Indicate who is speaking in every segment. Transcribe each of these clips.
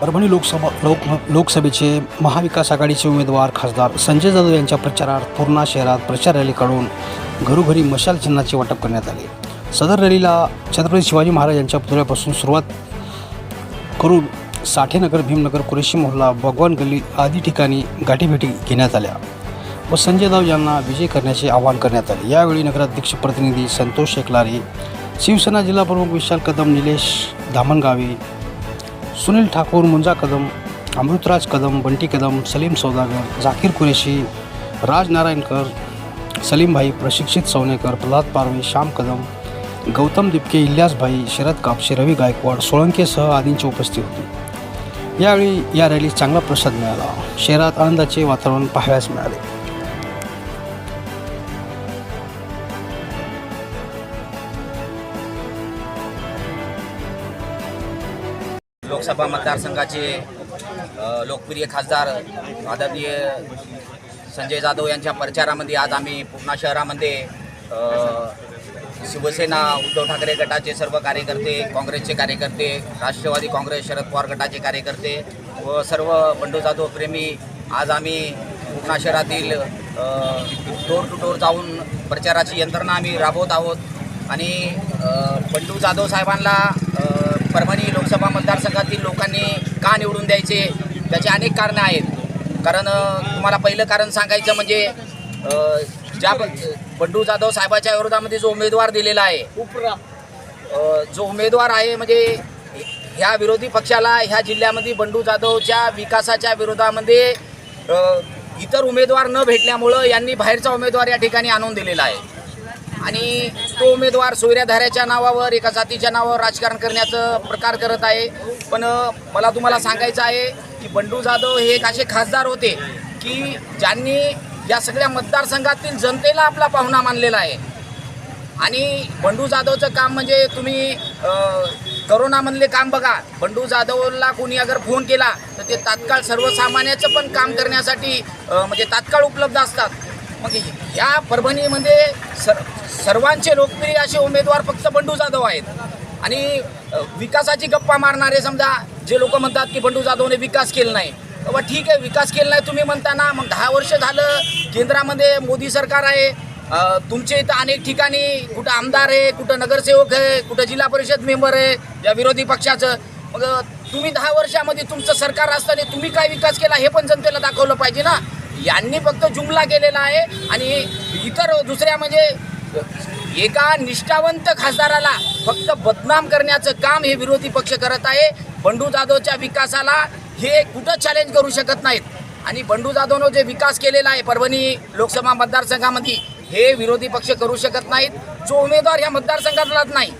Speaker 1: परभणी लोकसभा लोक लोकसभेचे महाविकास आघाडीचे उमेदवार खासदार संजय जाधव यांच्या प्रचारार्थ पूर्णा शहरात प्रचार रॅली काढून घरोघरी मशाल चिन्हाचे वाटप करण्यात आले. सदर रॅलीला छत्रपती शिवाजी महाराज यांच्या पुतळ्यापासून सुरुवात करून साठेनगर भीमनगर कुरेशी मोहल्ला भगवान गल्ली आदी ठिकाणी गाठीभेटी घेण्यात आल्या व संजय जाधव यांना विजय करण्याचे आवाहन करण्यात आले. यावेळी नगराध्यक्ष प्रतिनिधी संतोष शेखलारे शिवसेना जिल्हाप्रमुख विशाल कदम निलेश धामणगावे सुनील ठाकूर मुंजा कदम अमृतराज कदम बंटी कदम सलीम सौदागर झाकीर कुरेशी राज नारायणकर सलीमभाई प्रशिक्षित सवनेकर प्रल्हाद पारवे श्याम कदम गौतम दिपके इल्यासभाई शरद कापशे रवी गायकवाड सोळंकेसह आदींची उपस्थिती होती. यावेळी या रॅलीत चांगला प्रसाद मिळाला. शहरात आनंदाचे वातावरण पाहाव्यास मिळाले.
Speaker 2: लोकसभा मतदारसंघाचे लोकप्रिय खासदार आदरणीय संजय जाधव यांच्या प्रचारामध्ये आज आम्ही पूर्णा शहरामध्ये शिवसेना उद्धव ठाकरे गटाचे सर्व कार्यकर्ते काँग्रेसचे कार्यकर्ते राष्ट्रवादी काँग्रेस शरद पवार गटाचे कार्यकर्ते व सर्व बंडू जाधव प्रेमी आज आम्ही पूर्णा शहरातील डोर टू डोर जाऊन प्रचाराची यंत्रणा आम्ही राबवत आहोत. आणि बंडू जाधव साहेबांना परभणी लोकसभा मतदारसंघातील लोकांनी का निवडून द्यायचे? त्याची अनेक कारणं आहेत. कारण तुम्हाला पहिलं कारण सांगायचं म्हणजे ज्या बंडू जाधव साहेबाच्या विरोधामध्ये जो उमेदवार दिलेला आहे जो उमेदवार आहे म्हणजे ह्या विरोधी पक्षाला ह्या जिल्ह्यामध्ये बंडू जाधवच्या विकासाच्या विरोधामध्ये इतर उमेदवार न भेटल्यामुळं यांनी बाहेरचा उमेदवार या ठिकाणी आणून दिलेला आहे. आणि तो उमेदवार सोयऱ्याधाऱ्याच्या नावावर एका जातीच्या नावावर राजकारण करण्याचं प्रकार करत आहे. पण मला तुम्हाला सांगायचं आहे की बंडू जाधव हे एक असे खासदार होते की ज्यांनी या सगळ्या मतदारसंघातील जनतेला आपला पाहुणा मानलेला आहे. आणि बंडू जाधवचं काम म्हणजे तुम्ही करोनामधले काम बघा. बंडू जाधवला कोणी अगर फोन केला तर ते तात्काळ सर्वसामान्याचं पण काम करण्यासाठी म्हणजे तात्काळ उपलब्ध असतात. मग या परभणीमध्ये सर सर्वांचे लोकप्रिय असे उमेदवार फक्त बंडू जाधव आहेत. आणि विकासाची गप्पा मारणारे समजा जे लोक म्हणतात की बंडू जाधवने विकास केला नाही. बाबा ठीक आहे विकास केला नाही तुम्ही म्हणता ना मग दहा वर्ष झालं केंद्रामध्ये मोदी सरकार आहे. तुमच्या इथं अनेक ठिकाणी कुठं आमदार आहे कुठं नगरसेवक आहे कुठं जिल्हा परिषद मेंबर आहे या विरोधी पक्षाचं. मग तुम्ही दहा वर्षामध्ये तुमचं सरकार असताना तुम्ही काय विकास केला हे पण जनतेला दाखवलं पाहिजे ना. यांनी फक्त जुमला केलेला आहे आणि इतर दुसऱ्या म्हणजे एका निष्ठावंत खासदाराला फक्त बदनाम करण्याचं काम हे विरोधी पक्ष करत आहे. बंडू जाधवच्या विकासाला हे कुठं चॅलेंज करू शकत नाहीत. आणि बंडू जाधवनं जे विकास केलेला आहे परभणी लोकसभा मतदारसंघामध्ये हे विरोधी पक्ष करू शकत नाहीत. जो उमेदवार या मतदारसंघातलाच नाही.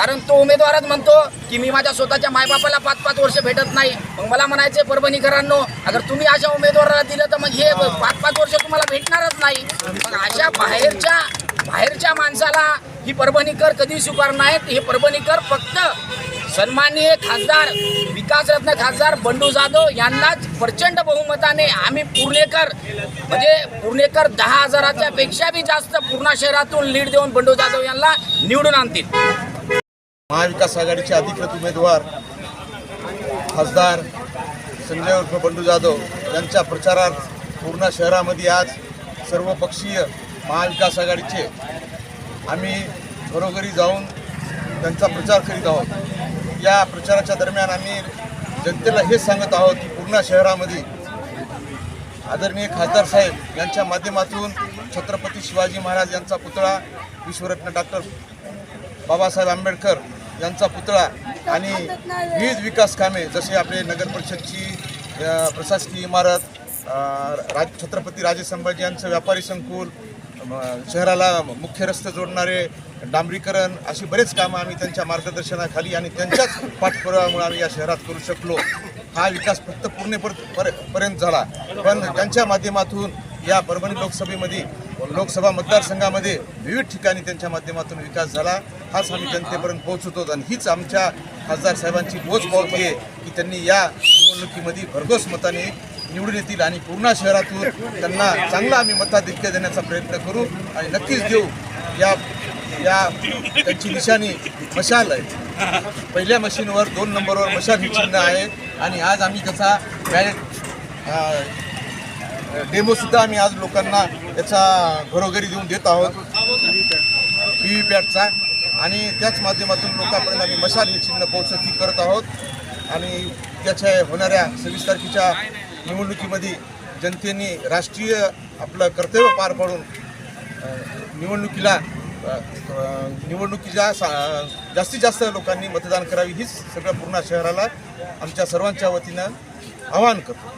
Speaker 2: कारण तो उमेदवारच म्हणतो की मी माझ्या स्वतःच्या मायबापाला पाच पाच वर्ष भेटत नाही. मग मला म्हणायचे परभणीकरांनो अगर तुम्ही अशा उमेदवाराला दिलं तर मग हे पाच पाच वर्ष तुम्हाला भेटणारच नाही. मग अशा बाहेरच्या बाहेरच्या माणसाला ही परभणीकर कधी स्वीकार नाहीत. हे परभणीकर फक्त सन्माननीय खासदार विकासरत्न खासदार बंडू जाधव यांनाच प्रचंड बहुमताने आम्ही पुर्णेकर म्हणजे पुर्णेकर दहा हजाराच्या पेक्षा बी जास्त पूर्णा शहरातून लीड देऊन बंडू जाधव यांना निवडून आणतील.
Speaker 3: महाविकास आघाडीचे अधिकृत उमेदवार खासदार संजय उर्फ बंडू जाधव यांच्या प्रचारार्थ पूर्णा शहरामध्ये आज सर्वपक्षीय महाविकास आघाडीचे आम्ही घरोघरी जाऊन त्यांचा प्रचार करीत आहोत. या प्रचाराच्या दरम्यान आम्ही जनतेला हे सांगत आहोत की पूर्णा शहरामध्ये आदरणीय खासदार साहेब यांच्या माध्यमातून छत्रपती शिवाजी महाराज यांचा पुतळा विश्वरत्न डॉक्टर बाबासाहेब आंबेडकर यांचा पुतळा आणि विविध विकास कामे जसे आपले नगर परिषदची प्रशासकीय इमारत राज छत्रपती राजे संभाजी यांचं व्यापारी संकुल शहराला मुख्य रस्ते जोडणारे डांबरीकरण अशी बरेच कामं आम्ही त्यांच्या मार्गदर्शनाखाली आणि त्यांच्याच पाठपुराव्यामुळे आम्ही या शहरात करू शकलो. हा विकास फक्त पूर्णपर पर- पर्यंत झाला. पण त्यांच्या माध्यमातून या परभणी लोकसभेमध्ये लोकसभा मतदारसंघामध्ये विविध ठिकाणी त्यांच्या माध्यमातून विकास झाला. हाच आम्ही जनतेपर्यंत पोहोचवतो आणि हीच आमच्या खासदार साहेबांची बोच पावती आहे की त्यांनी या निवडणुकीमध्ये भरघोस मताने निवडून येतील आणि पूर्णा शहरातून त्यांना चांगला आम्ही मताधिक्य देण्याचा प्रयत्न करू आणि नक्कीच देऊ. या या त्यांची निशाणी मशाल आहे. पहिल्या मशीनवर दोन नंबरवर मशाल हे चिन्ह आहे आणि आज आम्ही त्याचा बॅलेट डेमोसुद्धा आम्ही आज लोकांना याचा घरोघरी देऊन देत आहोत. व्ही व्ही पॅटचा आणि त्याच माध्यमातून लोकांपर्यंत आम्ही मशाल हे चिन्ह पोहोचत ही करत आहोत. आणि त्याच्या होणाऱ्या सव्वीस तारखेच्या निवडणुकीमध्ये जनतेने राष्ट्रीय आपलं कर्तव्य पार पाडून निवडणुकीला निवडणुकीच्या सा जास्तीत जास्त लोकांनी मतदान करावी हीच सगळं पूर्ण शहराला आमच्या सर्वांच्या वतीनं आवाहन करतो.